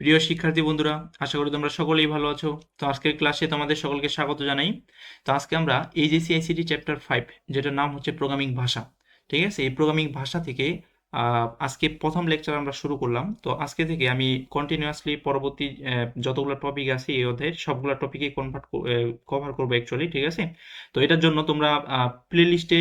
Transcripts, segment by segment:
প্রিয় শিক্ষার্থী বন্ধুরা, আশা করি তোমরা সকলেই ভালো আছো। তো আজকের ক্লাসে তোমাদের সকলকে স্বাগত জানাই। তো আজকে আমরা এইচএসসি আইসিটি চ্যাপ্টার ফাইভ যেটার নাম হচ্ছে প্রোগ্রামিং ভাষা, ঠিক আছে? এই প্রোগ্রামিং ভাষা থেকে আজকে প্রথম লেকচার আমরা শুরু করলাম। তো আজকে থেকে আমি কন্টিনিউয়াসলি পরবর্তী যতগুলো টপিক আছে এই অধ্যায়ের সবগুলো টপিকে কনভার্ট কভার করব অ্যাকচুয়ালি ঠিক আছে? তো এটার জন্য তোমরা প্লে লিস্টে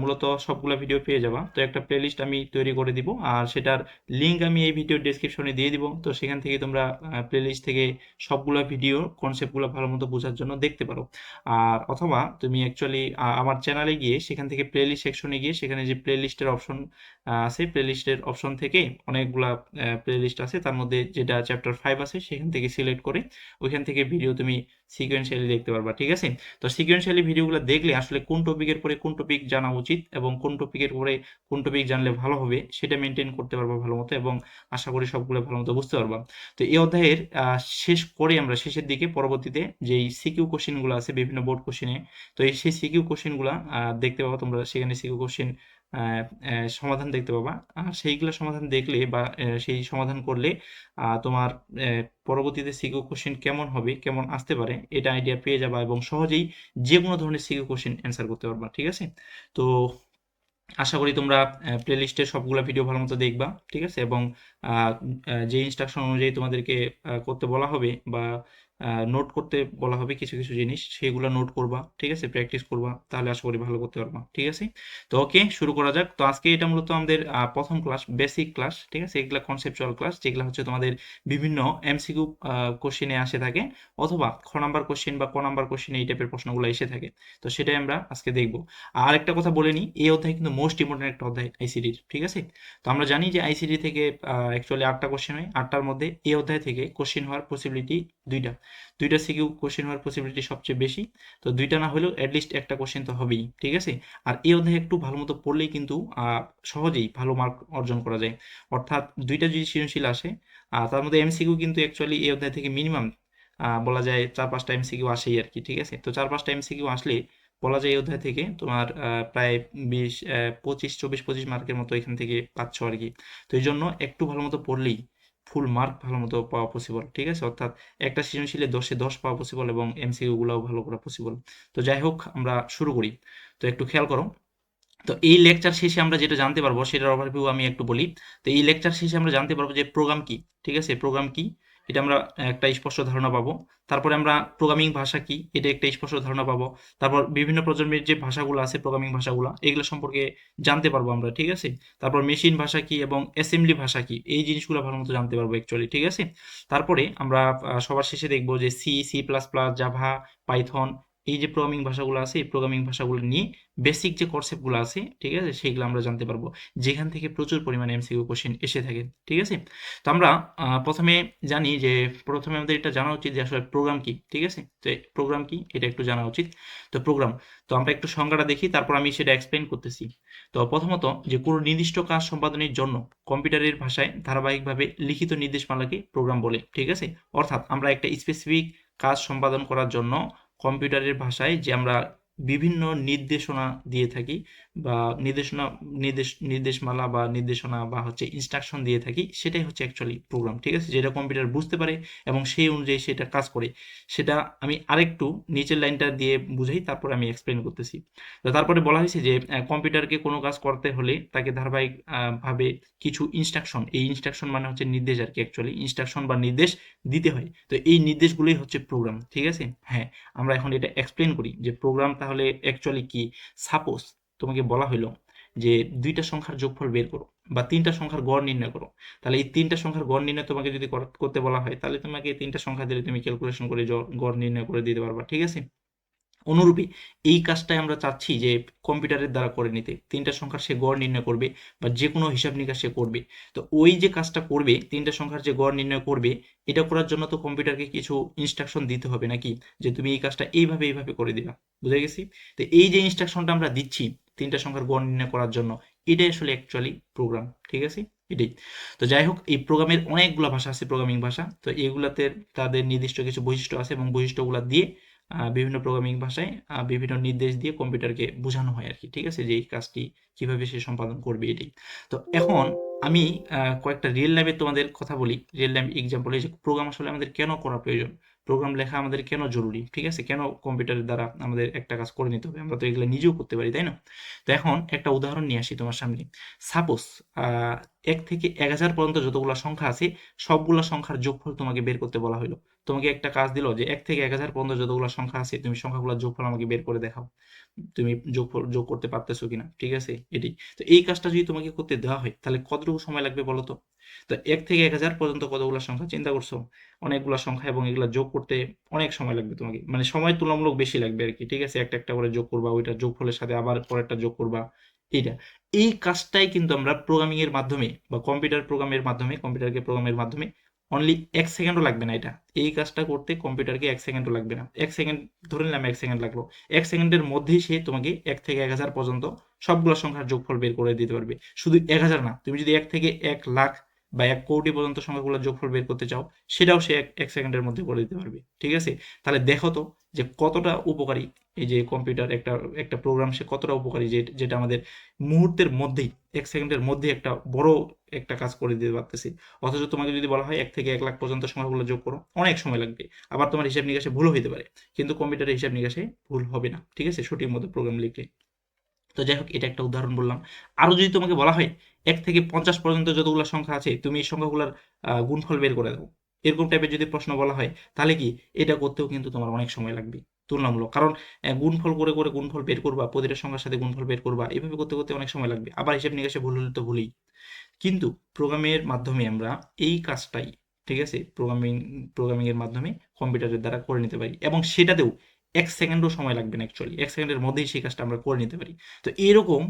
মূলত সবগুলো ভিডিও পেয়ে যাবা। তো একটা প্লে লিস্ট আমি তৈরি করে দিব, আর সেটার লিঙ্ক আমি এই ভিডিও ডেসক্রিপশনে দিয়ে দিব। তো সেখান থেকে তোমরা প্লে লিস্ট থেকে সবগুলো ভিডিও কনসেপ্টগুলো ভালো মতো বোঝার জন্য দেখতে পারো। আর অথবা তুমি অ্যাকচুয়ালি আমার চ্যানেলে গিয়ে সেখান থেকে প্লে লিস্ট সেকশনে গিয়ে সেখানে যে প্লে লিস্টের অপশন আছে প্লে লিস্টের অপশন থেকে অনেকগুলা প্লে লিস্ট আছে, তার মধ্যে যেটা চ্যাপ্টার ফাইভ আছে, সেখান থেকে সিলেক্ট করে ওইখান থেকে ভিডিও তুমি সিকোয়েন্সিয়ালি দেখতে পারবা, ঠিক আছে? তো সিকোয়েন্সিয়ালি ভিডিওগুলো দেখলে আসলে কোন টপিকের পরে কোন টপিক জানা উচিত এবং কোন টপিকের উপরে কোন টপিক জানলে ভালো হবে সেটা মেনটেন করতে পারব ভালো মতো এবং আশা করি সবগুলো ভালো মতো বুঝতে পারবা। তো এই অধ্যায়ের শেষ করে আমরা শেষের দিকে পরবর্তীতে যেই সিকিউ কোশ্চেনগুলো আছে বিভিন্ন বোর্ড কোশ্চেনে তো এই সেই সিকিউ কোশ্চেনগুলো দেখতে পাবো তোমরা, সেখানে সিকিউ কোশ্চেন সমাধান দেখতে পাবা। আর সেইগুলো সমাধান দেখলে বা সেই সমাধান করলে তোমার পরবর্তীতে সিকিউ কোশ্চেন কেমন হবে, কেমন আসতে পারে, এটা আইডিয়া পেয়ে যাবা এবং সহজেই যে কোনো ধরনের সিকিউ কোশ্চেন অ্যান্সার করতে পারবা, ঠিক আছে? তো আশা করি তোমরা প্লে লিস্টের সবগুলো ভিডিও ভালো মতো দেখবা, ঠিক আছে? এবং যে ইনস্ট্রাকশন অনুযায়ী তোমাদেরকে করতে বলা হবে বা নোট করতে বলা হবে কিছু কিছু জিনিস, সেগুলো নোট করবা, ঠিক আছে? প্র্যাকটিস করবা, তাহলে আশা করি ভালো করতে পারবা, ঠিক আছে? তো ওকে শুরু করা যাক। তো আজকে এটা মূলত আমাদের প্রথম ক্লাস বেসিক ক্লাস ঠিক আছে? এগুলা কনসেপচুয়াল ক্লাস যেগুলো হচ্ছে তোমাদের বিভিন্ন এমসিকিউ কোশ্চেনে আসে থাকে, অথবা খ নাম্বার কোশ্চেন বা ক নাম্বার কোশ্চেনে এই টাইপের প্রশ্নগুলো এসে থাকে। তো সেটাই আমরা আজকে দেখব। আর একটা কথা বলে নিই, এই অধ্যায় কিন্তু মোস্ট ইম্পর্টেন্ট একটা অধ্যায় আইসিডির ঠিক আছে? তো আমরা জানি যে আইসিডি থেকে অ্যাকচুয়ালি আটটা কোশ্চেন হয়। আটটার মধ্যে এই অধ্যায় থেকে কোশ্চেন হওয়ার পসিবিলিটি দুইটা। দুইটা সিকিউ কোশ্চেন হওয়ার পসিবিলিটি সবচেয়ে বেশি। তো দুইটা না হলেও অ্যাটলিস্ট একটা কোশ্চেন তো হবেই ঠিক আছে? আর এই অধ্যায়ে একটু ভালো মতো পড়লেই কিন্তু সহজেই ভালো মার্ক অর্জন করা যায়। অর্থাৎ দুইটা যদি সৃজনশীল আসে আহ, তার মধ্যে এমসিকিউ কিন্তু অ্যাকচুয়ালি এই অধ্যায় থেকে মিনিমাম বলা যায় চার পাঁচটা এমসিকিউ আসেই আর কি ঠিক আছে? তো চার পাঁচটা এমসিকিউ আসলে বলা যায় এই অধ্যায় থেকে তোমার প্রায় বিশ পঁচিশ চব্বিশ পঁচিশ মার্কের মতো এখান থেকে পাচ্ছ আর কি তো এই জন্য একটু ভালো মতো পড়লেই ফুল মার্ক ভালো মতো পাওয়া পসিবল ঠিক আছে? অর্থাৎ একটা সৃজনশীলে দশে দশ পাওয়া পসিবল এবং এমসিকিউ গুলাও ভালো করা পসিবল তো যাই হোক, আমরা শুরু করি। তো একটু খেয়াল করো। তো এই লেকচার শেষে আমরা যেটা জানতে পারব, সেটার ওভারভিউ আমি একটু বলি। তো এই লেকচার শেষে আমরা জানতে পারব যে প্রোগ্রাম কি, ঠিক আছে? প্রোগ্রাম কি? এটা আমরা একটা স্পষ্ট ধারণা পাবো। তারপরে আমরা প্রোগ্রামিং ভাষা কি, এটা একটা স্পষ্ট ধারণা পাবো। তারপর বিভিন্ন প্রজন্মের যে ভাষাগুলো আছে প্রোগ্রামিং ভাষাগুলো, এগুলো সম্পর্কে জানতে পারব আমরা, ঠিক আছে? তারপর মেশিন ভাষা কি এবং অ্যাসেম্বলি ভাষা কি, এই জিনিসগুলো ভালো মতো জানতে পারব অ্যাকচুয়ালি ঠিক আছে? তারপরে আমরা সবার শেষে দেখব যে C C plus plus Java Python এই যে প্রোগ্রামিং ভাষাগুলো আছে, এই প্রোগ্রামিং ভাষাগুলো নিয়ে বেসিক যে কনসেপ্টগুলো আছে, ঠিক আছে সেইগুলো আমরা জানতে পারব। যেখান থেকে প্রচুর পরিমাণে এমসিকিউ কোশ্চেন এসে থাকে, ঠিক আছে? তো আমরা প্রথমে জানি যে, প্রথমে আমাদের এটা জানা উচিত যে আসলে প্রোগ্রাম কি, ঠিক আছে? তো প্রোগ্রাম কি? এটা একটু জানা উচিত। তো প্রোগ্রাম তো আমরা একটু সংজ্ঞাটা দেখি, তারপর আমি সেটা এক্সপ্লেন করতেছি। তো প্রথমত যে কোনো নির্দিষ্ট কাজ সম্পাদনের জন্য কম্পিউটারের ভাষায় ধারাবাহিকভাবে লিখিত নির্দেশমালাকে প্রোগ্রাম বলে, ঠিক আছে? অর্থাৎ আমরা একটা স্পেসিফিক কাজ সম্পাদন করার জন্য কম্পিউটারের ভাষায় যে আমরা বিভিন্ন নির্দেশনা দিয়ে থাকি বা নির্দেশনা নির্দেশ নির্দেশমালা বা নির্দেশনা বা হচ্ছে ইনস্ট্রাকশন দিয়ে থাকি সেটাই হচ্ছে অ্যাকচুয়ালি প্রোগ্রাম ঠিক আছে? যেটা কম্পিউটার বুঝতে পারে এবং সেই অনুযায়ী সেটা কাজ করে। সেটা আমি আরেকটু নিচের লাইনটা দিয়ে বুঝাই তারপরে আমি এক্সপ্লেন করতেছি। তো তারপরে বলা হয়েছে যে কম্পিউটারকে কোনো কাজ করতে হলে তাকে ধারাবাহিক আহ, ভাবে কিছু ইনস্ট্রাকশন এই ইনস্ট্রাকশন মানে হচ্ছে নির্দেশ আর কি অ্যাকচুয়ালি ইনস্ট্রাকশন বা নির্দেশ দিতে হয়। তো এই নির্দেশগুলোই হচ্ছে প্রোগ্রাম ঠিক আছে? হ্যাঁ আমরা এখন এটা এক্সপ্লেন করি যে প্রোগ্রাম তাহলে অ্যাকচুয়ালি কি? সাপোজ তোমাকে বলা হলো যে দুইটা সংখ্যার যোগফল বের করো বা তিনটা সংখ্যার গড় নির্ণয় করো। তাহলে এই তিনটা সংখ্যার গড় নির্ণয় তোমাকে যদি করতে বলা হয়, তাহলে তোমাকে এই তিনটা সংখ্যা দিলে তুমি ক্যালকুলেশন করে গড় নির্ণয় করে দিতে পারবা, ঠিক আছে? অনুরূপী এই কাজটাই আমরা চাচ্ছি যে কম্পিউটারের দ্বারা করে নিতে। তিনটা সংখ্যার সে গড় নির্ণয় করবে বা যে কোনো হিসাব নিকাশ সে করবে। তো ওই যে কাজটা করবে, তিনটা সংখ্যার যে গড় নির্ণয় করবে, এটা করার জন্য তো কম্পিউটারকে কিছু ইনস্ট্রাকশন দিতে হবে নাকি? যে তুমি এই কাজটা এইভাবে এইভাবে করে দিবা, বুঝে গেছি? তো এই যে ইনস্ট্রাকশনটা আমরা দিচ্ছি তিনটা সংখ্যার গড় নির্ণয় করার জন্য এটাই আসলে অ্যাকচুয়ালি প্রোগ্রাম ঠিক আছে? এটাই। তো যাই হোক, এই প্রোগ্রামের অনেকগুলো ভাষা আছে প্রোগ্রামিং ভাষা। তো এগুলাতে তাদের নির্দিষ্ট কিছু বৈশিষ্ট্য আছে এবং বৈশিষ্ট্যগুলো দিয়ে বিভিন্ন প্রোগ্রামিং ভাষায় বিভিন্ন নির্দেশ দিয়ে কম্পিউটারকে বোঝানো হয় আর কি ঠিক আছে? যে এই কাজটি কীভাবে সে সম্পাদন করবে এটাই। তো এখন আমি কয়েকটা রিয়েল লাইফে তোমাদের কথা বলি। রিয়েল লাইফ এক্সাম্পল এই যে প্রোগ্রাম আসলে আমাদের কেন করা প্রয়োজন? প্রোগ্রাম লেখা আমাদের কেন জরুরি? ঠিক আছে? কেন কম্পিউটারের দ্বারা আমাদের একটা কাজ করে নিতে হবে? আমরা তো এগুলো নিজেও করতে পারি, তাই না? তো এখন একটা উদাহরণ নিয়ে আসি তোমার সামনে। সাপোজ এক থেকে এক হাজার পর্যন্ত যতগুলো সংখ্যা আছে, সবগুলো সংখ্যার যোগফল তোমাকে বের করতে বলা হলো তোমাকে একটা কাজ দিল যে, এক থেকে এক হাজার পর্যন্ত যতগুলো সংখ্যা আছে, তুমি সংখ্যাগুলোর যোগফল আমাকে বের করে দেখাও। তুমি যোগফল যোগ করতে পারতেছো কিনা, ঠিক আছে? এটি। তো এই কাজটা যদি তোমাকে করতে দেওয়া হয়, তাহলে কতটুকু সময় লাগবে বলো তো? তো এক থেকে এক হাজার পর্যন্ত কতগুলো সংখ্যা চিন্তা করছ? অনেকগুলো সংখ্যা এবং এগুলা যোগ করতে অনেক সময় লাগবে তোমাকে। মানে সময় তুলনামূলক বেশি লাগবে আর কি, ঠিক আছে? একটা একটা করে যোগ করবা, ওইটা যোগ যোগফলের সাথে আবার পরেরটা যোগ করবা, এইটা। এই কাজটাই কিন্তু আমরা প্রোগ্রামিং এর মাধ্যমে বা কম্পিউটার প্রোগ্রামের মাধ্যমে কম্পিউটারকে প্রোগ্রামের মাধ্যমে অনলি এক সেকেন্ডও লাগবে না এটা। এই কাজটা করতে কম্পিউটারকে এক সেকেন্ডও লাগবে না। এক সেকেন্ড ধরে নিলাম এক সেকেন্ড লাগল। এক সেকেন্ডের মধ্যেই সে তোমাকে এক থেকে এক হাজার পর্যন্ত সবগুলো সংখ্যার যোগফল বের করে দিতে পারবে। শুধু এক হাজার না, তুমি যদি এক থেকে এক লাখ বা এক কোটি পর্যন্ত সংখ্যাগুলোর যোগফল বের করতে চাও, সেটাও সে এক সেকেন্ডের মধ্যে করে দিতে পারবে। ঠিক আছে? তাহলে দেখো তো যে কতটা উপকারী এই যে কম্পিউটার একটা একটা প্রোগ্রাম সে কতটা উপকারী? যে, যেটা আমাদের মুহূর্তের মধ্যেই, এক সেকেন্ডের মধ্যে একটা বড় একটা কাজ করে দিতে পারতেছি। অথচ তোমাকে যদি বলা হয় এক থেকে এক লাখ পর্যন্ত সংখ্যাগুলো যোগ করো, অনেক সময় লাগবে। আবার তোমার হিসাব নিকাশে ভুলও হতে পারে। কিন্তু কম্পিউটারের হিসাব নিকাশে ভুল হবে না। ঠিক আছে? সঠিক মতো প্রোগ্রাম লিখলে। তো যাই হোক, এটা একটা উদাহরণ বললাম। আরও যদি তোমাকে বলা হয়, এক থেকে পঞ্চাশ পর্যন্ত যতগুলো সংখ্যা আছে, তুমি এই সংখ্যাগুলোর গুণফল বের করে দাও। এরকম টাইপের যদি প্রশ্ন বলা হয়, তাহলে কি? এটা করতেও কিন্তু তোমার অনেক সময় লাগবে। তুলনামূলক। কারণ গুণফল করে করে গুণফল বের করবা, প্রতিটা সংখ্যার সাথে গুণফল বের করবা, এভাবে করতে করতে অনেক সময় লাগবে। আবার হিসাব নিকাশে ভুল হলে তো ভুলেই। কিন্তু প্রোগ্রামের মাধ্যমে আমরা এই কাজটাই, ঠিক আছে? প্রোগ্রামিং প্রোগ্রামিং এর মাধ্যমে কম্পিউটারের দ্বারা করে নিতে পারি। এবং সেটাতেও এক সেকেন্ডও সময় লাগবে না অ্যাকচুয়ালি এক সেকেন্ডের মধ্যেই সেই কাজটা আমরা করে নিতে পারি। তো এরকম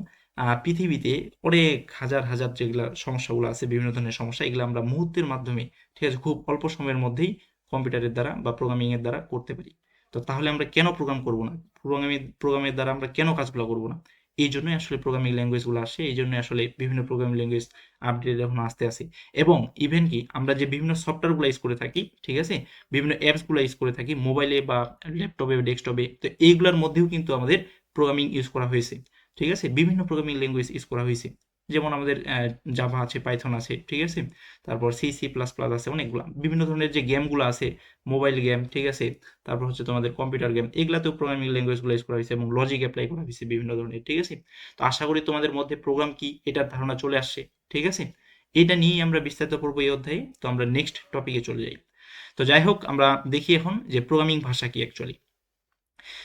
পৃথিবীতে অনেক হাজার হাজার যেগুলা সমস্যাগুলো আছে, বিভিন্ন ধরনের সমস্যা, এগুলো আমরা মুহূর্তের মাধ্যমে, ঠিক আছে? খুব অল্প সময়ের মধ্যেই কম্পিউটারের দ্বারা বা প্রোগ্রামিং এর দ্বারা করতে পারি। তো তাহলে আমরা কেন প্রোগ্রাম করব না? প্রোগ্রামিং প্রোগ্রামের দ্বারা আমরা কেন কাজগুলো করব না? এই জন্যই আসলে প্রোগ্রামিং ল্যাঙ্গুয়েজগুলো আসে, এই জন্যই আসলে বিভিন্ন প্রোগ্রামিং ল্যাঙ্গুয়েজ আপডেট এখন আসতে আসে। এবং ইভেন কি, আমরা যে বিভিন্ন সফটওয়্যারগুলো ইউজ করে থাকি, ঠিক আছে? বিভিন্ন অ্যাপসগুলো ইউজ করে থাকি মোবাইলে বা ল্যাপটপে ডেস্কটপে তো এইগুলোর মধ্যেও কিন্তু আমাদের প্রোগ্রামিং ইউজ করা হয়েছে, ঠিক আছে? বিভিন্ন প্রোগ্রামিং ল্যাঙ্গুয়েজ ইউজ করা হয়েছে। যেমন আমাদের জাভা আছে পাইথন আছে, ঠিক আছে? তারপর সি সি প্লাস প্লাস আছে, অনেকগুলো। বিভিন্ন ধরনের যে গেমগুলো আছে মোবাইল গেম ঠিক আছে? তারপর হচ্ছে তোমাদের কম্পিউটার গেম এগুলাতেও প্রোগ্রামিং ল্যাঙ্গুয়েজগুলো ইউজ করা হয়েছে এবং লজিক অ্যাপ্লাই করা হয়েছে বিভিন্ন ধরনের, ঠিক আছে? তো আশা করি তোমাদের মধ্যে প্রোগ্রাম কি, এটার ধারণা চলে আসছে, ঠিক আছে? এটা নিয়েই আমরা বিস্তারিত পড়ব এই অধ্যায়ে। তো আমরা নেক্সট টপিকে চলে যাই। তো যাই হোক, আমরা দেখি এখন যে প্রোগ্রামিং ভাষা কি অ্যাকচুয়ালি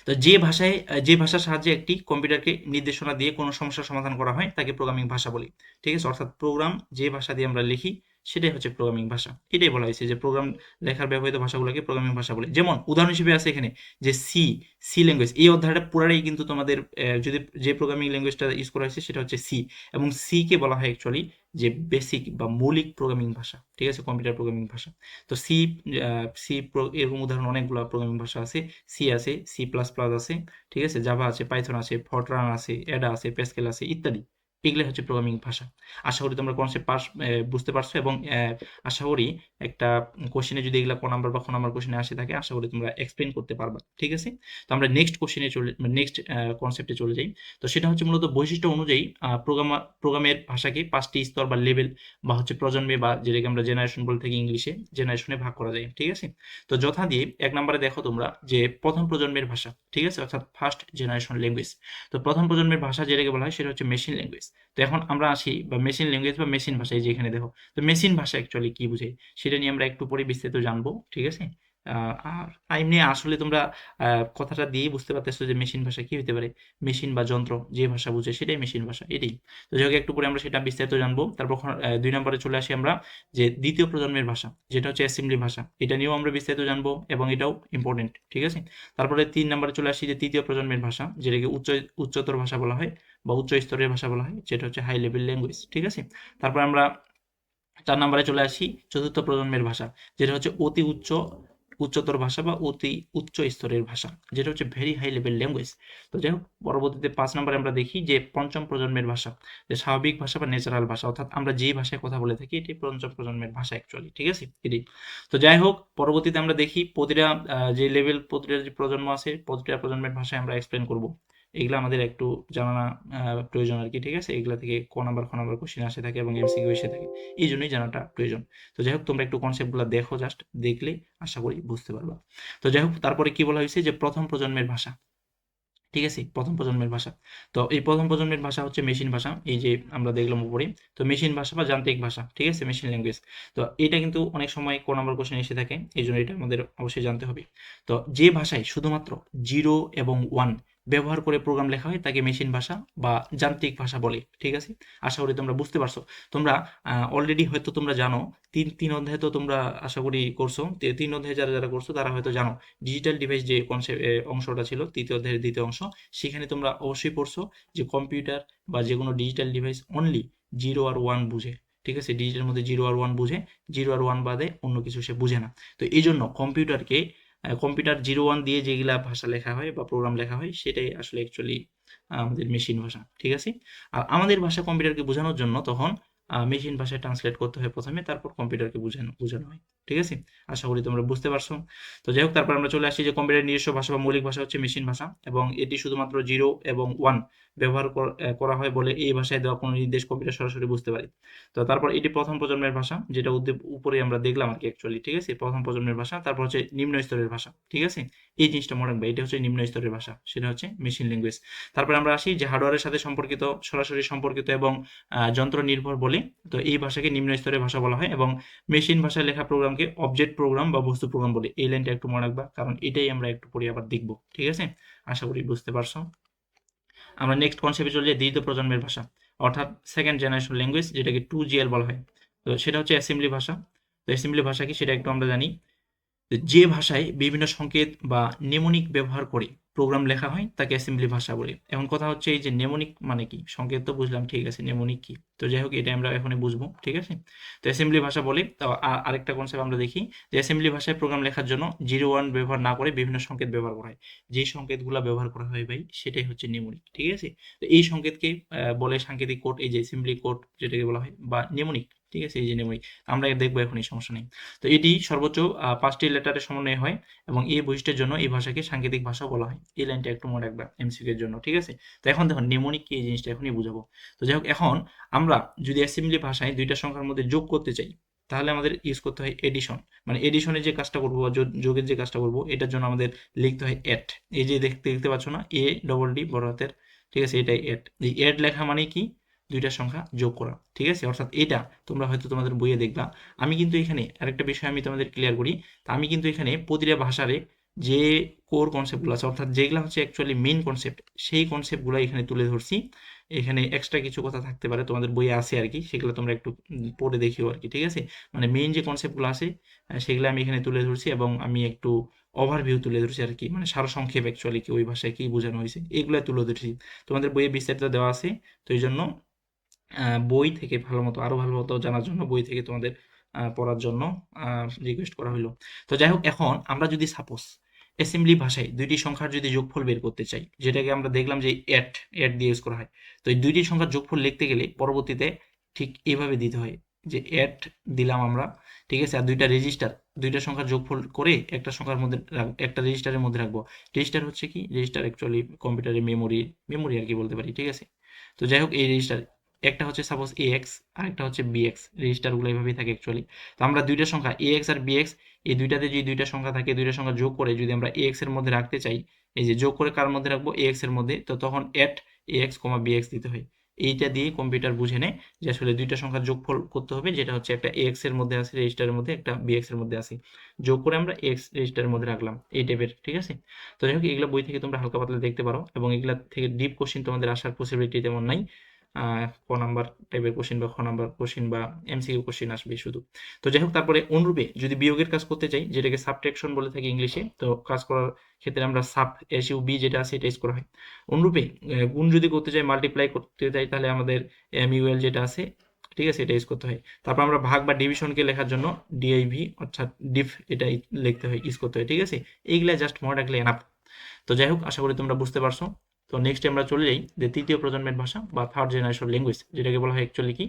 তো যে ভাষায়, যে ভাষার সাহায্যে একটি কম্পিউটারকে নির্দেশনা দিয়ে কোনো সমস্যার সমাধান করা হয়, তাকে প্রোগ্রামিং ভাষা বলি। ঠিক আছে? অর্থাৎ প্রোগ্রাম যে ভাষা দিয়ে আমরা লিখি, সেটাই হচ্ছে প্রোগ্রামিং ভাষা। এটাই বলা হয়েছে যে প্রোগ্রাম লেখার ব্যবহৃত ভাষাগুলোকে প্রোগ্রামিং ভাষা বলে। যেমন উদাহরণ হিসেবে আছে এখানে যে সি সি ল্যাঙ্গুয়েজ এই অধ্যায়টা পুরাটাই কিন্তু তোমাদের যদি যে প্রোগ্রামিং ল্যাঙ্গুয়েজটা ইউজ করা হয়েছে, সেটা হচ্ছে সি এবং সি কে বলা হয় অ্যাকচুয়ালি যে বেসিক বা মৌলিক প্রোগ্রামিং ভাষা, ঠিক আছে? কম্পিউটার প্রোগ্রামিং ভাষা। তো সি সি এরকম উদাহরণ অনেকগুলো প্রোগ্রামিং ভাষা আছে। সি আছে সি প্লাস প্লাস আছে, ঠিক আছে? জাভা আছে পাইথন আছে ফটরান আছে অ্যাডা আছে প্যাসকেল আছে, ইত্যাদি। এগুলো হচ্ছে প্রোগ্রামিং ভাষা। আশা করি তোমরা কনসেপ্ট পাস বুঝতে পারছ এবং আশা করি একটা কোশ্চেনে যদি এগুলা ক নাম্বার বা ক নাম্বার কোশ্চেনে আসে থাকে, আশা করি তোমরা এক্সপ্লেন করতে পারবা। ঠিক আছে? তো আমরা নেক্সট কোশ্চেনে চলে নেক্সট কনসেপ্টে চলে যাই। তো সেটা হচ্ছে মূলত বৈশিষ্ট্য অনুযায়ী প্রোগ্রাম প্রোগ্রামের ভাষাকে পাঁচটি স্তর বা লেভেল বা হচ্ছে প্রজন্মে বা যেটাকে আমরা জেনারেশন বলে থাকি ইংলিশে জেনারেশনে ভাগ করা যায়। ঠিক আছে? তো যথা দিয়ে এক নম্বরে দেখো তোমরা যে প্রথম প্রজন্মের ভাষা। ঠিক আছে? অর্থাৎ ফার্স্ট জেনারেশন ল্যাঙ্গুয়েজ তো প্রথম প্রজন্মের ভাষা যেটাকে বলা হয় সেটা হচ্ছে মেশিন ল্যাঙ্গুয়েজ তো এখন আমরা আসি, বা মেশিন ল্যাঙ্গুয়েজ বা মেশিন ভাষা, এই যে এখানে দেখো, তো মেশিন ভাষা অ্যাকচুয়ালি কি বুঝে? সেটা নিয়ে আমরা একটু পরে বিস্তারিত জানব, ঠিক আছে? আর এমনি আসলে তোমরা কথাটা দিয়ে বুঝতে পারতেছো যে মেশিন ভাষা কি হতে পারে। মেশিন বা যন্ত্র, যে ভাষা বুঝে সেটাই মেশিন ভাষা, এটাই। তো যাই একটু পরে আমরা সেটা বিস্তারিত জানব। তারপর দুই নম্বরে চলে আসি আমরা যে দ্বিতীয় প্রজন্মের ভাষা, যেটা হচ্ছে অ্যাসেম্বলি ভাষা, এটা নিয়েও আমরা বিস্তারিত জানব এবং এটাও ইম্পর্টেন্ট ঠিক আছে? তারপরে তিন নম্বরে চলে আসি যে তৃতীয় প্রজন্মের ভাষা, যেটাকে উচ্চ, উচ্চতর ভাষা বলা হয়। বা উচ্চ স্তরের ভাষা বলা হয়, যেটা হচ্ছে হাই লেভেল ল্যাঙ্গুয়েজ ঠিক আছে? তারপর আমরা চার নম্বরে চলে আসি চতুর্থ প্রজন্মের ভাষা, যেটা হচ্ছে অতি উচ্চ, উচ্চতর ভাষা বা অতি উচ্চ স্তরের ভাষা, যেটা হচ্ছে ভেরি হাই লেভেল ল্যাঙ্গুয়েজ তো যাই হোক, পরবর্তীতে পাঁচ নম্বরে আমরা দেখি যে পঞ্চম প্রজন্মের ভাষা, যে স্বাভাবিক ভাষা বা ন্যাচারাল ভাষা, অর্থাৎ আমরা যে ভাষায় কথা বলে থাকি, এটি পঞ্চম প্রজন্মের ভাষা অ্যাকচুয়ালি ঠিক আছে? এটি। তো যাই হোক, পরবর্তীতে আমরা দেখি প্রতিটা যে লেভেল প্রতিটা যে প্রজন্ম আছে, প্রতিটা প্রজন্মের ভাষায় আমরা এক্সপ্লেন করব। এগুলো আমাদের একটু জানা আহ, প্রয়োজন আর কি ঠিক আছে? এগুলা থেকে ক নাম্বার খ নাম্বার কোশ্চেন আসে থাকে এবং এমসিকিউ এসে থাকে। এই জন্যই জানাটা প্রয়োজন। তো যাই হোক তোমরা একটু কনসেপ্টগুলো দেখো জাস্ট দেখলে আশা করি বুঝতে পারবা। তো যাই হোক তারপরে কি বলা হয়েছে যে প্রথম প্রজন্মের ভাষা ঠিক আছে? প্রথম প্রজন্মের ভাষা। তো এই প্রথম প্রজন্মের ভাষা হচ্ছে মেশিন ভাষা এই যে আমরা দেখলাম উপরে। তো মেশিন ভাষা বা যান্ত্রিক ভাষা ঠিক আছে? মেশিন ল্যাঙ্গুয়েজ তো এটা কিন্তু অনেক সময় কোন নাম্বার কোশ্চেন এসে থাকে এই জন্য এটা আমাদের অবশ্যই জানতে হবে। তো যে ভাষায় শুধুমাত্র জিরো এবং ওয়ান ব্যবহার করে প্রোগ্রাম লেখা হয়, তাকে মেশিন ভাষা বা যান্ত্রিক ভাষা বলে, ঠিক আছে? আশা করি তোমরা বুঝতে পারছ। তোমরা অলরেডি হয়তো তোমরা জানো, তিন তিন অধ্যায় তো তোমরা আশা করি করছ। তিন অধ্যায় যারা যারা করছ, তারা হয়তো জানো। ডিজিটাল ডিভাইস যে কনসেপ্ট অংশটা ছিল, তৃতীয় অধ্যায়ের দ্বিতীয় অংশ, সেখানে তোমরা অবশ্যই পড়ছো যে কম্পিউটার বা যে কোনো ডিজিটাল ডিভাইস অনলি জিরো আর ওয়ান বুঝে, ঠিক আছে? ডিজিটাল মধ্যে জিরো আর ওয়ান বুঝে জিরো আর ওয়ান বাদে অন্য কিছু সে বুঝে না। তো এই জন্য কম্পিউটারকে কম্পিউটার জিরো ওয়ান দিয়ে যেগুলা ভাষা লেখা হয় বা প্রোগ্রাম লেখা হয়, সেটাই আসলে অ্যাকচুয়ালি আমাদের মেশিন ভাষা, ঠিক আছে? আর আমাদের ভাষা কম্পিউটারকে বোঝানোর জন্য তখন মেশিন ভাষায় ট্রান্সলেট করতে হয় প্রথমে, তারপর কম্পিউটারকে বোঝানো বোঝানো হয়, ঠিক আছে? আশা করি তোমরা বুঝতে পারছ। তো যাই হোক, তারপর আমরা চলে আসি যে কম্পিউটার নিজস্ব ভাষা বা মৌলিক ভাষা হচ্ছে মেশিন ভাষা, এবং এটি শুধুমাত্র জিরো এবং ওয়ান ব্যবহার করা হয় বলে এই ভাষায় দেওয়া কোনো নির্দেশ কম্পিউটার সরাসরি বুঝতে পারি। তো তারপর এটি প্রথম প্রজন্মের ভাষা, যেটা উপরে আমরা দেখলাম আর কি অ্যাকচুয়ালি ঠিক আছে? প্রথম প্রজন্মের ভাষা, তারপর হচ্ছে নিম্ন স্তরের ভাষা, ঠিক আছে? এই জিনিসটা মনে রাখবে এটা হচ্ছে নিম্ন স্তরের ভাষা, সেটা হচ্ছে মেশিন ল্যাঙ্গুয়েজ তারপর আমরা আসি যে হার্ডওয়্যারের সাথে সম্পর্কিত, সরাসরি সম্পর্কিত এবং যন্ত্র নির্ভর বলে, তো এই ভাষাকে নিম্ন স্তরের ভাষা বলা হয় এবং মেশিন ভাষায় লেখা প্রোগ্রামকে অবজেক্ট প্রোগ্রাম বা বস্তু প্রোগ্রাম বলে। এই লাইনটা একটু মনে রাখবা কারণ এটাই আমরা একটু পরে আবার দেখব, ঠিক আছে? আশা করি বুঝতে পারছ। আমরা নেক্সট কনসেপ্টে চলে যাই দ্বিতীয় প্রজন্মের ভাষা, অর্থাৎ সেকেন্ড জেনারেশন ল্যাঙ্গুয়েজ যেটাকে টু জিএল বলা হয়। তো সেটা হচ্ছে অ্যাসেম্বলি ভাষা। তো অ্যাসেম্বলি ভাষা কি সেটা একটু আমরা জানি। যে ভাষায় বিভিন্ন সংকেত বা নেমনিক ব্যবহার করে প্রোগ্রাম লেখা হয়, তাকে অ্যাসেম্বলি ভাষা বলে। এখন কথা হচ্ছে এই যে নেমোনিক মানে কি? সংকেত তো বুঝলাম, ঠিক আছে নেমোনিক কি? তো যাই হোক, এটা আমরা এখনই বুঝব, ঠিক আছে? তো অ্যাসেম্বলি ভাষা বলে, তো আরেকটা কনসেপ্ট আমরা দেখি, যে অ্যাসেম্বলি ভাষায় প্রোগ্রাম লেখার জন্য জিরো ওয়ান ব্যবহার না করে বিভিন্ন সংকেত ব্যবহার করা হয়। যে সংকেতগুলো ব্যবহার করা হয় ভাই, সেটাই হচ্ছে নেমোনিক ঠিক আছে? তো এই সংকেতকে বলে সাংকেতিক কোড এই যে অ্যাসেম্বলি কোড যেটাকে বলা হয়, বা নেমনিক ঠিক আছে? এই যে নেমনিক আমরা দেখব এখন, এই সমস্যা নেই। তো এটি সর্বোচ্চ পাঁচটি লেটারের সমন্বয় হয় এবং এই বৈশিষ্ট্যের জন্য এই ভাষাকে সাংকেতিক ভাষা বলা হয়। এই লাইনটা একটু মনে রাখবা এমসিকিউ এর জন্য, ঠিক আছে? তো এখন দেখুন নেমনিক কি এই জিনিসটা এখনই বুঝাবো। তো যাই হোক, এখন আমরা যদি অ্যাসেম্বলি ভাষায় দুইটা সংখ্যার মধ্যে যোগ করতে চাই, তাহলে আমাদের ইউজ করতে হয় এডিশন মানে এডিশনের যে কাজটা করব বা যোগ- যোগের যে কাজটা করব, এটার জন্য আমাদের লিখতে হয় এট এই যে দেখতে দেখতে পাচ্ছ না? এ ডবল ডি বড় হাতের, ঠিক আছে? এটাই এট এই এট লেখা মানে কি? দুইটা সংখ্যা যোগ করা, ঠিক আছে? অর্থাৎ এটা তোমরা হয়তো তোমাদের বইয়ে দেখবা। আমি কিন্তু এখানে আরেকটা বিষয় আমি তোমাদের ক্লিয়ার করি। তা আমি কিন্তু এখানে প্রতিটা ভাষারে যে কোর কনসেপ্টগুলো আছে, অর্থাৎ যেগুলো হচ্ছে অ্যাকচুয়ালি মেইন কনসেপ্ট সেই কনসেপ্টগুলো এখানে তুলে ধরছি। এখানে এক্সট্রা কিছু কথা থাকতে পারে, তোমাদের বইয়ে আছে আর কি। সেগুলো তোমরা একটু পড়ে দেখিও আর কি, ঠিক আছে? মানে মেইন যে কনসেপ্টগুলো আছে সেগুলো আমি এখানে তুলে ধরছি এবং আমি একটু ওভারভিউ তুলে ধরছি আর কি। মানে সারসংক্ষেপ অ্যাকচুয়ালি কি, ওই ভাষায় কি বোঝানো হয়েছে এগুলো তুলে ধরছি। তোমাদের বইয়ে বিস্তারিত দেওয়া আছে, তো এই জন্য বই থেকে ভালো মতো, আরও ভালো মতো জানার জন্য বই থেকে তোমাদের পড়ার জন্য রিকোয়েস্ট করা হলো তো যাই হোক এখন আমরা যদি সাপোজ অ্যাসেম্বলি ভাষায় দুইটি সংখ্যার যদি যোগফল বের করতে চাই, যেটাকে আমরা দেখলাম যে এট এট দিয়ে ইউজ করা হয়, তো এই দুইটি সংখ্যার যোগফল লিখতে গেলে পরবর্তীতে ঠিক এইভাবে দিতে হয় যে এট দিলাম আমরা, ঠিক আছে? আর দুইটা রেজিস্টার দুইটা সংখ্যার যোগফল করে একটা সংখ্যার মধ্যে একটা রেজিস্টারের মধ্যে রাখব। রেজিস্টার হচ্ছে কি? রেজিস্টার অ্যাকচুয়ালি কম্পিউটারের মেমোরি মেমোরি আর কি বলতে পারি, ঠিক আছে? তো যাই হোক এই রেজিস্টার একটা হচ্ছে সাপোজ এ এক্স আর একটা হচ্ছে বি এক্স রেজিস্টারগুলো এইভাবেই থাকে অ্যাকচুয়ালি তো আমরা দুইটা সংখ্যা এ এক্স আর বি এক্স এই দুইটাতে যদি দুইটা সংখ্যা থাকে, দুইটা সংখ্যা যোগ করে যদি আমরা এ এক্সের মধ্যে রাখতে চাই, এই যে যোগ করে কার মধ্যে রাখব? এ এক্সের মধ্যে। তো তখন add A X comma B X দিতে হয়। এইটা দিয়ে কম্পিউটার বুঝে নেয় যে আসলে দুইটা সংখ্যা যোগফল করতে হবে, যেটা হচ্ছে একটা এক্সের মধ্যে আছে রেজিস্টারের মধ্যে, একটা বি এক্সের মধ্যে আছে। যোগ করে আমরা এক্স রেজিস্টারের মধ্যে রাখলাম, এই টাইপের ঠিক আছে? তো যাই হোক, এগুলো বই থেকে তোমরা হালকা পাতলা দেখতে পারো এবং এগুলা থেকে ডিপ কোশ্চিন তোমাদের আসার পসিবিলিটি তেমন নাই। ক নাম্বার টাইপের কোশ্চিন বা খ নাম্বার কোশ্চিন বা এমসিকিউ কোশ্চিন আসবে শুধু। তো যাই হোক তারপরে অনুরূপে যদি বিয়োগের কাজ করতে চাই, যেটাকে সাবট্রাকশন বলে থাকি ইংলিশে, তো কাজ করার ক্ষেত্রে আমরা সাব ইউ বি যেটা আছে এটা ইউজ করা হয়। অনুরূপে গুণ যদি করতে চাই মাল্টিপ্লাই করতে চাই, তাহলে আমাদের এম ইউএল যেটা আছে, ঠিক আছে, এটা ইউজ করতে হয়। তারপর আমরা ভাগ বা ডিভিশনকে লেখার জন্য ডিআইভি অর্থাৎ ডিফ এটা লিখতে হয় ইউজ করতে হয়, ঠিক আছে? এইগুলা জাস্ট মনে রাখলে এনাফ তো যাই হোক আশা করি তোমরা বুঝতে পারছ। তো নেক্সট আমরা চলে যাই যে তৃতীয় প্রজন্মের ভাষা বা থার্ড জেনারেশন ল্যাঙ্গুয়েজ যেটাকে বলা হয় অ্যাকচুয়ালি কি?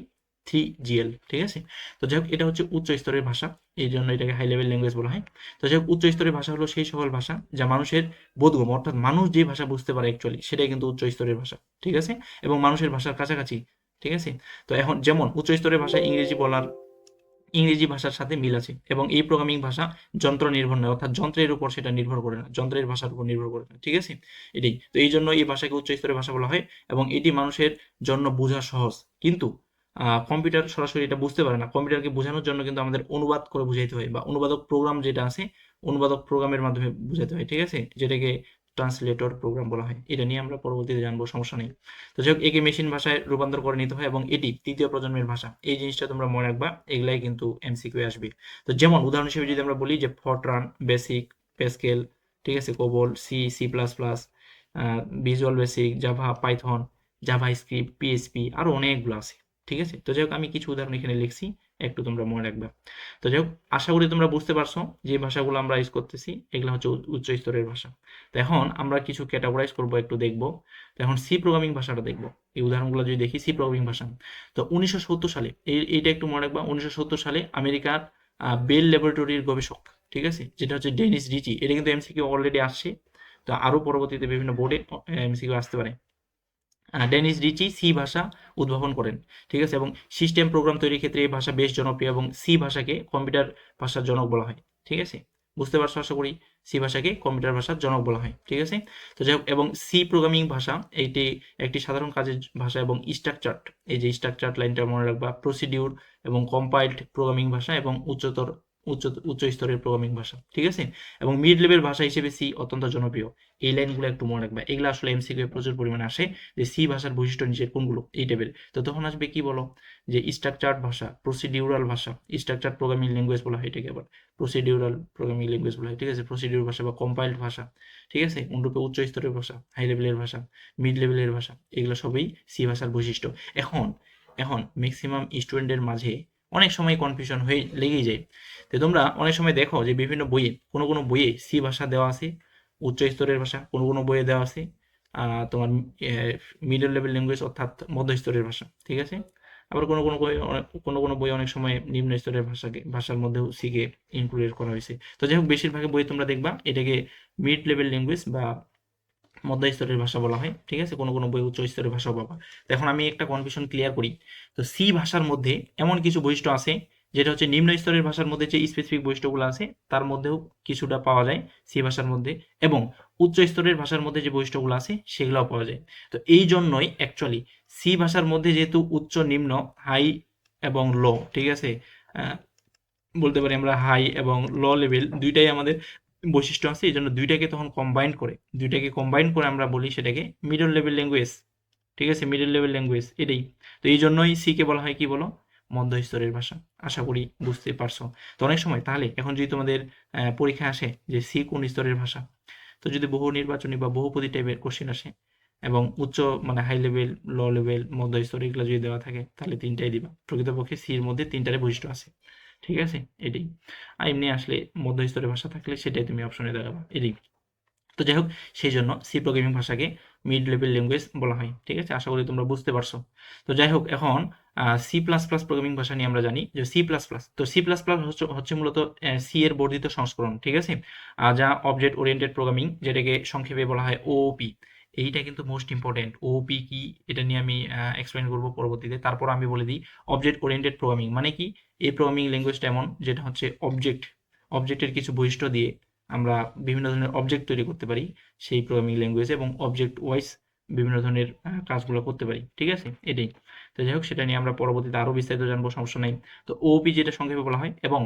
থ্রি জিএল ঠিক আছে? তো যাই হোক, এটা হচ্ছে উচ্চ স্তরের ভাষা, এই জন্য এটাকে হাই লেভেল ল্যাঙ্গুয়েজ বলা হয়। তো যাই হোক, উচ্চ স্তরের ভাষা হলো সেই সকল ভাষা যা মানুষের বোধগম অর্থাৎ মানুষ যে ভাষা বুঝতে পারে অ্যাকচুয়ালি সেটাই কিন্তু উচ্চ স্তরের ভাষা, ঠিক আছে? এবং মানুষের ভাষার কাছাকাছি, ঠিক আছে? তো এখন যেমন উচ্চ স্তরের ভাষায় ইংরেজি বলার ইংরেজি ভাষার সাথে মিল আছে এবং এই প্রোগ্রামিং ভাষা যন্ত্র নির্ভর নয় অর্থাৎ যন্ত্রের উপর সেটা নির্ভর করে না, যন্ত্রের ভাষার উপর নির্ভর করে না, ঠিক আছে? এটাই। তো এই জন্য এই ভাষাকে উচ্চ স্তরের ভাষা বলা হয় এবং এটি মানুষের জন্য বোঝা সহজ। কিন্তু কম্পিউটার সরাসরি এটা বুঝতে পারে না। কম্পিউটারকে বোঝানোর জন্য কিন্তু আমাদের অনুবাদ করে বুঝাইতে হয় বা অনুবাদক প্রোগ্রাম যেটা আছে, অনুবাদক প্রোগ্রামের মাধ্যমে বুঝাতে হয়, ঠিক আছে? যেটাকে ট্রান্সলেটর প্রোগ্রাম বলা হয়। এটা নিয়ে আমরা পরবর্তীতে জানব, সমস্যা নেই। তো যাই হোক, একে মেশিন ভাষায় রূপান্তর করে নিতে হয় এবং এটি তৃতীয় প্রজন্মের ভাষা। এই জিনিসটা তোমরা মনে রাখবা, এগুলাই কিন্তু এমসিকিউ আসবে। তো যেমন উদাহরণ হিসেবে যদি আমরা বলি যে ফটরান বেসিক পেস্কেল ঠিক আছে COBOL C C plus plus visual basic Java Python JavaScript PSP আরও অনেকগুলো আছে। ঠিক আছে? তো যাই হোক, আমি কিছু উদাহরণ এখানে লিখছি। একটু তোমরা মনে রাখবে। তো যাই হোক, আশা করি তোমরা বুঝতে পারছ যে ভাষাগুলো আমরা ইউজ করতেছি, এগুলো হচ্ছে উচ্চ স্তরের ভাষা। তো এখন আমরা কিছু ক্যাটাগরাইজ করব, একটু দেখব। তো এখন সি প্রোগ্রামিং ভাষাটা দেখব। এই উদাহরণগুলো যদি দেখি সি প্রোগ্রামিং ভাষা। তো উনিশশো সত্তর সালে, এই, এইটা একটু মনে রাখবা, উনিশশো সত্তর সালে আমেরিকার বেল ল্যাবরেটরির গবেষক, ঠিক আছে? যেটা হচ্ছে ডেনিস রিচি, এটা কিন্তু এমসিকিউ অলরেডি আসছে। তো আরও পরবর্তীতে বিভিন্ন বোর্ডে এমসিকিউ আসতে পারে। ডেনিস রিচি সি ভাষা উদ্ভাবন করেন, ঠিক আছে? এবং সিস্টেম প্রোগ্রাম তৈরির ক্ষেত্রে এই ভাষা বেশ জনপ্রিয় এবং সি ভাষাকে কম্পিউটার ভাষার জনক বলা হয়, ঠিক আছে? বুঝতে পারছ আশা করি? সি ভাষাকে কম্পিউটার ভাষার জনক বলা হয়, ঠিক আছে? তো যাই হোক, এবং সি প্রোগ্রামিং ভাষা, এইটি একটি সাধারণ কাজের ভাষা এবং স্ট্রাকচার্ড এই যে স্ট্রাকচার্ড লাইনটা মনে রাখবা প্রসিডিউর এবং কম্পাইল্ড প্রোগ্রামিং ভাষা এবং উচ্চতর উচ্চ উচ্চ স্তরের প্রোগ্রামিং ভাষা, ঠিক আছে? এবং মিড লেভেল ভাষা হিসেবে সি অত্যন্ত জনপ্রিয়। এই লাইনগুলো একটু মনে রাখবে। এগুলো আসলে এমসিকিউ প্রচুর পরিমাণে আসে যে সি ভাষার বৈশিষ্ট্য নিচের কোনগুলো? এই টেবিল তো তখন আসবে কি বলো? যে স্ট্রাকচার্ড ভাষা প্রসিডিউরাল ভাষা। স্ট্রাকচার্ড প্রোগ্রামিং ল্যাঙ্গুয়েজ বলা হয় এটাকে আবার। প্রসিডিউরাল প্রোগ্রামিং ল্যাঙ্গুয়েজ বলা হয়, ঠিক আছে? প্রসিডিউর ভাষা বা কম্পাইলড ভাষা, ঠিক আছে? অনুরূপে উচ্চ স্তরের ভাষা হাই লেভেলের ভাষা মিড লেভেলের ভাষা, এগুলো সবই সি ভাষার বৈশিষ্ট্য। এখন এখন ম্যাক্সিমাম স্টুডেন্টের মাঝে অনেক সময় কনফিউশন হয়ে লেগেই যায়। তো তোমরা অনেক সময় দেখো যে বিভিন্ন বইয়ে কোনো কোনো বইয়ে সি ভাষা দেওয়া আছে, উচ্চ স্তরের ভাষা কোনো কোনো বইয়ে দেওয়া আছে তোমার মিডল লেভেল ল্যাঙ্গুয়েজ অর্থাৎ মধ্য স্তরের ভাষা, ঠিক আছে? আবার কোনো কোনো বই কোনো কোনো বই অনেক সময় নিম্ন স্তরের ভাষাকে, ভাষার মধ্যেও সিকে ইনক্লুডেড করা হয়েছে। তো যাই হোক বেশিরভাগ বই তোমরা দেখবা এটাকে মিড লেভেল ল্যাঙ্গুয়েজ বা মধ্য স্তরের ভাষা বলা হয়, ঠিক আছে? কোনো কোনো বই উচ্চ স্তরের ভাষাও পাবা তো এখন আমি একটা কনফিউশন ক্লিয়ার করি। তো সি ভাষার মধ্যে এমন কিছু বৈশিষ্ট্য আছে, যেটা হচ্ছে নিম্ন স্তরের ভাষার মধ্যে যে স্পেসিফিক বৈশিষ্ট্যগুলো আছে, তার মধ্যেও কিছুটা পাওয়া যায় সি ভাষার মধ্যে এবং উচ্চ স্তরের ভাষার মধ্যে যে বৈশিষ্ট্যগুলো আছে, সেগুলোও পাওয়া যায়। তো এই জন্যই অ্যাকচুয়ালি সি ভাষার মধ্যে যেহেতু উচ্চ, নিম্ন হাই এবং লো ঠিক আছে? বলতে পারি আমরা হাই এবং লো লেভেল দুইটাই আমাদের বৈশিষ্ট্য আছে এই জন্য দুইটাকে তখন কম্বাইন করে দুইটাকে কম্বাইন করে আমরা বলি সেটাকে মিডল লেভেল ল্যাঙ্গুয়েজ ঠিক আছে? মিডল লেভেল ল্যাঙ্গুয়েজ এটাই। তো এই জন্যই সিকে বলা হয় কি বলো? মধ্য স্তরের ভাষা। আশা করি বুঝতে পারছ। তো অনেক সময় তাহলে এখন যদি তোমাদের আহ, পরীক্ষায় আসে যে সি কোন স্তরের ভাষা? তো যদি বহু নির্বাচনী বা বহুপদী টাইপের কোশ্চেন আসে এবং উচ্চ মানে হাই লেভেল লো লেভেল মধ্য স্তর এগুলো যদি দেওয়া থাকে তাহলে তিনটাই দিবা। প্রকৃতপক্ষে সির মধ্যে তিনটারে বৈশিষ্ট্য আছে। ঠিক আছে? এটাই। আর এমনি আসলে মধ্য স্তরের ভাষা থাকলে সেটাই তুমি অপশনে দেখাবা। এটাই। তো যাই হোক, সেই জন্য সি প্রোগ্রামিং ভাষাকে মিড লেভেল ল্যাঙ্গুয়েজ বলা হয়। ঠিক আছে? আশা করি তোমরা বুঝতে পারছ। তো যাই হোক, এখন সি প্লাস প্লাস প্রোগ্রামিং ভাষা নিয়ে আমরা জানি যে সি প্লাস প্লাস তো সি প্লাস প্লাস হচ্ছে হচ্ছে মূলত সি এর বর্ধিত সংস্করণ। ঠিক আছে? যা অবজেক্ট ওরিয়েন্টেড প্রোগ্রামিং যেটাকে সংক্ষেপে বলা হয় ওপি এইটা কিন্তু মোস্ট ইম্পর্টেন্ট ওপি কি, এটা নিয়ে আমি এক্সপ্লেন করব পরবর্তীতে। তারপর আমি বলে দিই অবজেক্ট ওরিয়েন্টেড প্রোগ্রামিং মানে কি? এই প্রোগ্রামিং ল্যাঙ্গুয়েজটা এমন, যেটা হচ্ছে অবজেক্ট অবজেক্টের কিছু বৈশিষ্ট্য দিয়ে আমরা বিভিন্ন ধরনের অবজেক্ট তৈরি করতে পারি, সেই প্রোগ্রামিং ল্যাঙ্গুয়েজ এবং অবজেক্ট ওয়াইজ বিভিন্ন ধরনের কাজগুলো করতে পারি। ঠিক আছে? এটাই। তো যাই হোক, সেটা নিয়ে আমরা পরবর্তীতে আরও বিস্তারিত জানব, সমস্যা নেই। তো ওপি যেটা সংক্ষেপে বলা হয়, এবং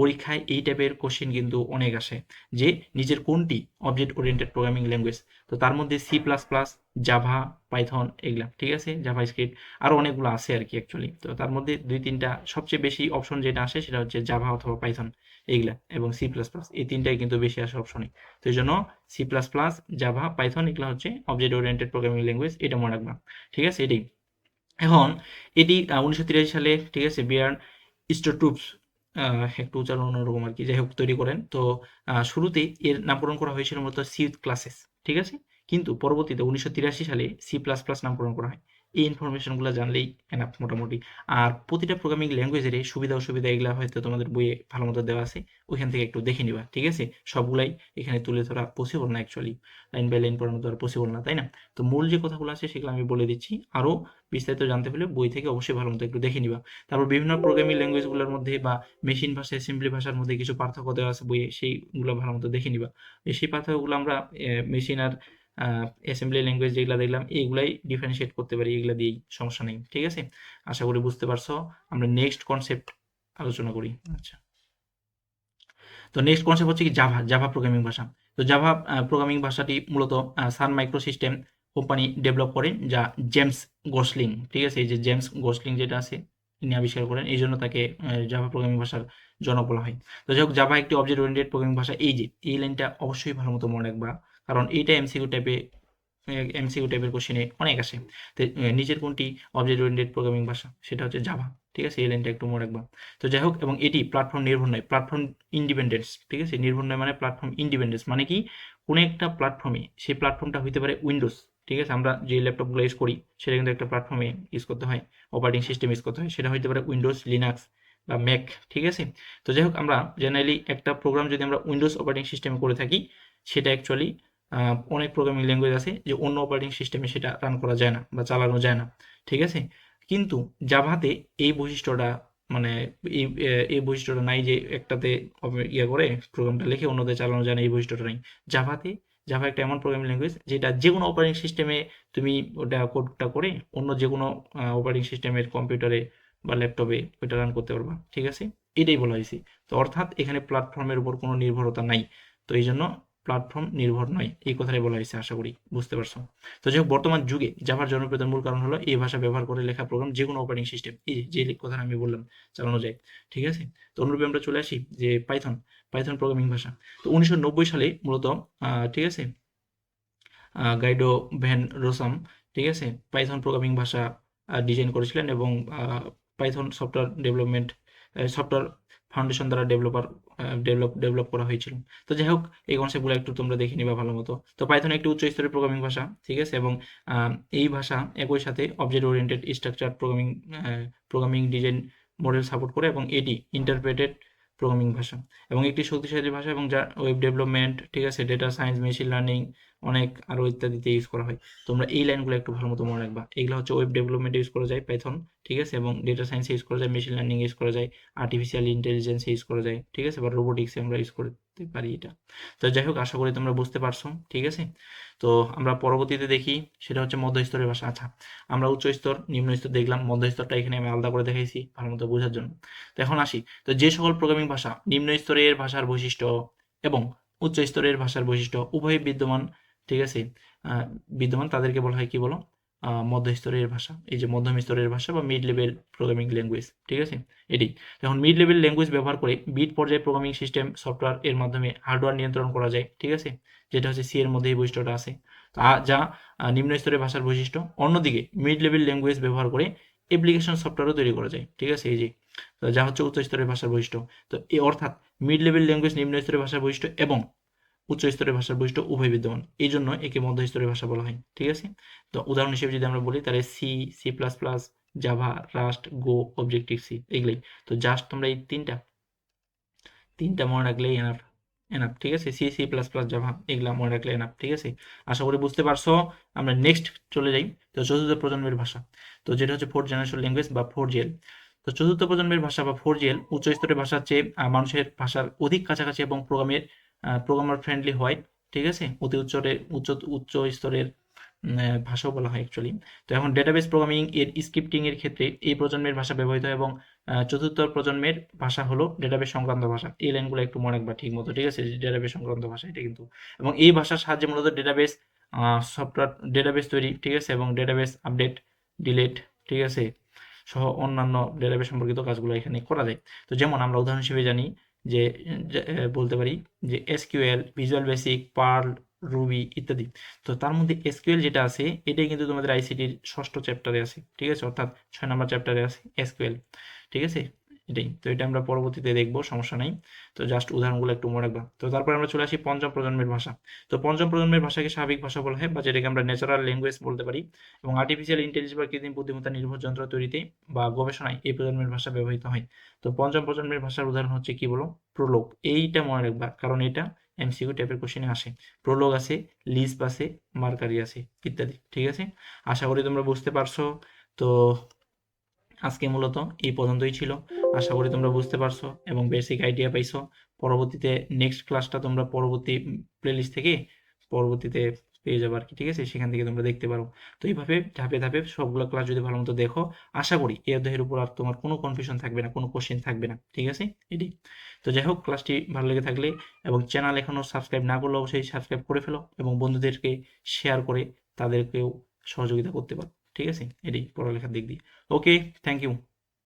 পরীক্ষায় এই টাইপের কোশ্চেন কিন্তু অনেক আসে যে নিজের কোনটি অবজেক্ট ওরিয়েন্টেড প্রোগ্রামিং ল্যাঙ্গুয়েজ তো তার মধ্যে C plus plus Java Python এগুলা, ঠিক আছে? জাভা স্ক্রিপ্ট আরও অনেকগুলো আছে আর কি অ্যাকচুয়ালি তো তার মধ্যে দুই তিনটা সবচেয়ে বেশি অপশন যেটা আসে সেটা হচ্ছে জাভা অথবা পাইথন এইগুলা এবং সি প্লাস প্লাস এই তিনটাই কিন্তু বেশি আসে অপশনে তো এই জন্য C plus plus Java Python এগুলো হচ্ছে অবজেক্ট ওরিয়েন্টেড প্রোগ্রামিং ল্যাঙ্গুয়েজ এটা মনে রাখবা, ঠিক আছে? এটাই। এখন এটি উনিশশো তিরাশি সালে, ঠিক আছে? বিয়ার স্টোটুপস একটু উচ্চারণ অন্যরকম আর কি যাই হোক, তৈরি করেন। তো শুরুতেই শুরুতে এর নামকরণ করা হয়েছিল মূলত সি ক্লাসেস ঠিক আছে? কিন্তু পরবর্তীতে উনিশশো তিরাশি সালে সি প্লাস প্লাস নামকরণ করা হয়। এই ইনফরমেশনগুলো জানলেই এনাফ মোটামুটি। আর প্রতিটা প্রোগ্রামিং ল্যাঙ্গুয়েজের সুবিধা অসুবিধা এগুলো হয়তো তোমাদের বইয়ে ভালো মতো দেওয়া আছে, ওইখান থেকে একটু দেখে নিবা, ঠিক আছে? সবগুলাই এখানে তুলে ধরা পসিবল না অ্যাকচুয়ালি লাইন বাই লাইন পড়ানো তো আর পসিবল না, তাই না? তো মূল যে কথাগুলো আছে সেগুলো আমি বলে দিচ্ছি। আরও বিস্তারিত জানতে হলে বই থেকে অবশ্যই ভালো মতো একটু দেখে নিবা। তারপর বিভিন্ন প্রোগ্রামিং ল্যাঙ্গুয়েজগুলোর মধ্যে বা মেশিন ভাষা অ্যাসেম্বলি ভাষার মধ্যে কিছু পার্থক্য দেওয়া আছে বইয়ে, সেইগুলো ভালো মতো দেখে নিবা। সেই পার্থক্যগুলো আমরা মেশিন আর অ্যাসেম্বলি ল্যাঙ্গুয়েজ যেগুলো দেখলাম এইগুলাই ডিফারেন্সিয়েট করতে পারি, এগুলা দিয়েই সমস্যা নেই, ঠিক আছে? আশা করি বুঝতে পারছ। আমরা নেক্সট কনসেপ্ট আলোচনা করি। আচ্ছা। তো নেক্সট কনসেপ্ট হচ্ছে কি জাভা জাভা প্রোগ্রামিং ভাষা। তো জাভা প্রোগ্রামিং ভাষাটি মূলত Sun micro system company develop করেন, যা জেমস গোসলিং ঠিক আছে? এই যে জেমস গোসলিং যেটা আছে তিনি আবিষ্কার করেন, এই জন্য তাকে জাভা প্রোগ্রামিং ভাষার জনক বলা হয়। তো যাই হোক জাভা একটি অবজেক্ট ওরিয়েন্টেড প্রোগ্রামিং ভাষা। এই যে, এই লাইনটা অবশ্যই ভালো মতো মনে রাখবা। কারণ এইটা এমসিকিউ টাইপে এমসিকিউ টাইপের কোশ্চেনে অনেক আসে। তো নিচের কোনটি অবজেক্ট ওরিয়েন্টেড প্রোগ্রামিং ভাষা, সেটা হচ্ছে জাভা ঠিক আছে? এই লাইনটা একটু মনে রাখবা। তো যাই হোক, এবং এটি প্ল্যাটফর্ম নির্ভর নয় প্ল্যাটফর্ম ইন্ডিপেন্ডেন্স ঠিক আছে? নির্ভর নয় মানে প্ল্যাটফর্ম ইন্ডিপেন্ডেন্স মানে কি? কোনো একটা প্ল্যাটফর্মে সেই প্ল্যাটফর্মটা হইতে পারে উইন্ডোজ ঠিক আছে? আমরা যে ল্যাপটপগুলো ইউজ করি, সেটা কিন্তু একটা প্ল্যাটফর্মে ইউজ করতে হয় অপারেটিং সিস্টেম ইউজ করতে হয়, সেটা হইতে পারে উইন্ডোজ লিনাক্স বা ম্যাক ঠিক আছে? তো যাই হোক, আমরা জেনারেলি একটা প্রোগ্রাম যদি আমরা উইন্ডোজ অপারেটিং সিস্টেমে করে থাকি, সেটা অ্যাকচুয়ালি অনেক প্রোগ্রামিং ল্যাঙ্গুয়েজ আছে যে অন্য অপারেটিং সিস্টেমে সেটা রান করা যায় না বা চালানো যায় না, ঠিক আছে? কিন্তু জাভাতে এই বৈশিষ্ট্যটা মানে এই এই বৈশিষ্ট্যটা নাই যে একটাতে ইয়ে করে প্রোগ্রামটা লিখে অন্যদের চালানো যায় না, এই বৈশিষ্ট্যটা নেই। জাভাতে জাভা একটা এমন প্রোগ্রামিং ল্যাঙ্গুয়েজ যেটা যে কোনো অপারেটিং সিস্টেমে তুমি ওটা কোডটা করে অন্য যে কোনো অপারেটিং সিস্টেমের কম্পিউটারে বা ল্যাপটপে ওইটা রান করতে পারবা, ঠিক আছে? এটাই বলা হয়েছে। তো অর্থাৎ এখানে প্ল্যাটফর্মের উপর কোনো নির্ভরতা নাই। তো এই জন্য প্ল্যাটফর্ম নির্ভর নয়। এই কথাটাই বলা হয়েছে, আশা করি। বুঝতে পারছ? তো যাই হোক, বর্তমান যুগে জাভার জনপ্রিয়তার মূল কারণ হলো এই ভাষা ব্যবহার করে লেখা প্রোগ্রাম যে কোনো অপারেটিং সিস্টেম এই যে কথা আমি বললাম, চালানো যায়। ঠিক আছে? তো অনুরূপে আমরা চলে আসি যে পাইথন পাইথন প্রোগ্রামিং ভাষা। তো উনিশশো নব্বই সালে মূলত ঠিক আছে? গাইডো ভ্যান রোসাম ঠিক আছে? পাইথন প্রোগ্রামিং ভাষা ডিজাইন করেছিলেন এবং Python software development software foundation দ্বারা ডেভেলপার ডেভেলপ ডেভেলপ করা হয়েছিল। তো যাই হোক, এই কনসেপ্টগুলো একটু তোমরা দেখে নিবা ভালো মতো। তো পাইথন একটি উচ্চ স্তরের প্রোগ্রামিং ভাষা, ঠিক আছে? এবং এই ভাষা একই সাথে object oriented structure programming programming design model support করে এবং এটি ইন্টারপ্রেটেড প্রোগ্রামিং ভাষা। এবং একটি শক্তিশালী ভাষা এবং যা ওয়েব ডেভেলপমেন্ট ঠিক আছে ডেটা সায়েন্স মেশিন লার্নিং অনেক আরও ইত্যাদিতে ইউজ করা হয়। তোমরা এই লাইনগুলো একটু ভালো মতো মনে রাখবা। এগুলো হচ্ছে ওয়েব ডেভেলপমেন্টে ইউজ করা যায় পাইথন ঠিক আছে, এবং ডেটা সায়েন্স ইউজ করা যায় মেশিন লার্নিং ইউজ করা যায় আর্টিফিশিয়াল ইন্টেলিজেন্স ইউজ করা যায়, ঠিক আছে, বা রোবোটিক্সে আমরা ইউজ করতে পারি এটা। তো যাই হোক, আশা করি তোমরা বুঝতে পারছ, ঠিক আছে? তো আমরা পরবর্তীতে দেখি, সেটা হচ্ছে মধ্য স্তরের ভাষা। আচ্ছা আমরা উচ্চ স্তর, নিম্ন স্তর দেখলাম মধ্য স্তরটা এখানে আমি আলাদা করে দেখাইছি ভালো মতো বোঝার জন্য। তো এখন আসি। তো যে সকল প্রোগ্রামিং ভাষা, নিম্ন স্তরের ভাষার বৈশিষ্ট্য এবং উচ্চ স্তরের ভাষার বৈশিষ্ট্য উভয় বিদ্যমান, ঠিক আছে? বিদ্যমান তাদেরকে বলা হয় কি বলো? মধ্য স্তরের ভাষা, এই যে মধ্যম স্তরের ভাষা বা মিড লেভেল প্রোগ্রামিং ল্যাঙ্গুয়েজ ঠিক আছে? এটি এখন মিড লেভেল ল্যাঙ্গুয়েজ ব্যবহার করে বিট পর্যায়ে প্রোগ্রামিং সিস্টেম সফটওয়্যার এর মাধ্যমে হার্ডওয়্যার নিয়ন্ত্রণ করা যায়, ঠিক আছে? যেটা হচ্ছে সি এর মধ্যে এই বৈশিষ্ট্যটা আছে। যা নিম্ন স্তরের ভাষার বৈশিষ্ট্য। অন্যদিকে মিড লেভেল ল্যাঙ্গুয়েজ ব্যবহার করে অ্যাপ্লিকেশন সফটওয়্যারও তৈরি করা যায়, ঠিক আছে? এই যে যা হচ্ছে উচ্চ স্তরের ভাষার বৈশিষ্ট্য। তো এই অর্থাৎ মিড লেভেল ল্যাঙ্গুয়েজ নিম্ন স্তরের ভাষার বৈশিষ্ট্য এবং উচ্চ স্তরের ভাষার বৈশিষ্ট্য উভয় বিদ্যমান। এই জন্য একে মধ্য স্তরের ভাষা বলা হয়, ঠিক আছে? তো উদাহরণ হিসেবে যদি আমরা বলি, তাহলে C C plus plus Java Rust Go objective C এগুলোই। তো জাস্ট তোমরা এই তিনটা তিনটা মনে রাখলেই এনাফ এনাফ ঠিক আছে? C C plus plus Java এগুলা মনে রাখলে এনাফ ঠিক আছে? আশা করি বুঝতে পারছ। আমরা নেক্সট চলে যাই। তো চতুর্থ প্রজন্মের ভাষা। তো যেটা হচ্ছে ফোর্থ জেনারেশন ল্যাঙ্গুয়েজ বা ফোর জেল তো চতুর্থ প্রজন্মের ভাষা বা ফোর জেল উচ্চ স্তরের ভাষার চেয়ে মানুষের ভাষার অধিক কাছাকাছি এবং প্রোগ্রামের প্রোগ্রামার ফ্রেন্ডলি হয়, ঠিক আছে? অতি উচ্চরের উচ্চ উচ্চ স্তরের ভাষাও বলা হয় অ্যাকচুয়ালি তো এখন ডেটাবেস প্রোগ্রামিং এর স্ক্রিপ্টিং এর ক্ষেত্রে এই প্রজন্মের ভাষা ব্যবহৃত হয় এবং চতুর্থ প্রজন্মের ভাষা হলো ডেটাবেস সংক্রান্ত ভাষা। এই লাইনগুলো একটু মনে রাখবা ঠিক মতো ঠিক আছে? ডেটাবেস সংক্রান্ত ভাষা, এটা কিন্তু। এবং এই ভাষার সাহায্যে মূলত ডেটাবেস সফটওয়্যার ডেটাবেস তৈরি, ঠিক আছে? এবং ডেটাবেস আপডেট ডিলেট ঠিক আছে? সহ অন্যান্য ডেটাবেস সম্পর্কিত কাজগুলো এখানে করা যায়। তো যেমন আমরা উদাহরণ হিসেবে জানি যে বলতে পারি যে SQL, visual basic, Perl, Ruby ইত্যাদি। তো তার মধ্যে এসকিউএল যেটা আছে, এটাই কিন্তু তোমাদের আইসিটির ষষ্ঠ চ্যাপ্টারে আছে, ঠিক আছে? অর্থাৎ ছয় নম্বর চ্যাপ্টারে আছে এসকিউএল, ঠিক আছে? এটাই। তো এটা আমরা পরবর্তীতে দেখব, সমস্যা নাই। তো জাস্ট উদাহরণগুলো একটু মনে রাখবা। তো তারপর আমরা চলে আসি পঞ্চম প্রজন্মের ভাষা। তো পঞ্চম প্রজন্মের ভাষাকে স্বাভাবিক ভাষা বলা হয় বা যেটাকে আমরা ন্যাচারাল ল্যাঙ্গুয়েজ বলতে পারি এবং আর্টিফিশিয়াল ইন্টেলিজেন্স বা কৃত্রিম বুদ্ধিমত্তা নির্ভর যন্ত্র তৈরিতে বা গবেষণায় এই প্রজন্মের ভাষা ব্যবহৃত হয়। তো পঞ্চম প্রজন্মের ভাষার উদাহরণ হচ্ছে কি বলো? প্রলোক এইটা মনে রাখবা, কারণ এটা এমসিকিউ টাইপের কোশ্চেনে আসে। প্রলোগ আছে লিস্প আছে মার্কারি আছে, ইত্যাদি। ঠিক আছে? আশা করি তোমরা বুঝতে পারছ। তো আজকে মূলত এই পর্যন্তই ছিল। আশা করি তোমরা বুঝতে পারছ এবং বেসিক আইডিয়া পাইছো। পরবর্তীতে নেক্সট ক্লাসটা তোমরা পরবর্তী প্লেলিস্ট থেকে পরবর্তীতে পেয়ে যাব আর কি, ঠিক আছে? সেখান থেকে তোমরা দেখতে পারো। তো এইভাবে ধাপে ধাপে সবগুলো ক্লাস যদি ভালো মতো দেখো, আশা করি এই অধ্যায়ের উপর আর তোমার কোনো কনফিউশন থাকবে না, কোনো কোশ্চেন থাকবে না, ঠিক আছে? এটি তো যাই হোক ক্লাসটি ভালো লেগে থাকলে এবং চ্যানেল এখনও সাবস্ক্রাইব না করলে অবশ্যই সাবস্ক্রাইব করে ফেলো এবং বন্ধুদেরকে শেয়ার করে তাদেরকেও সহযোগিতা করতে পারো। ঠিক আছে এটাই পড়ালেখার দিক দিয়ে ওকে থ্যাংক ইউ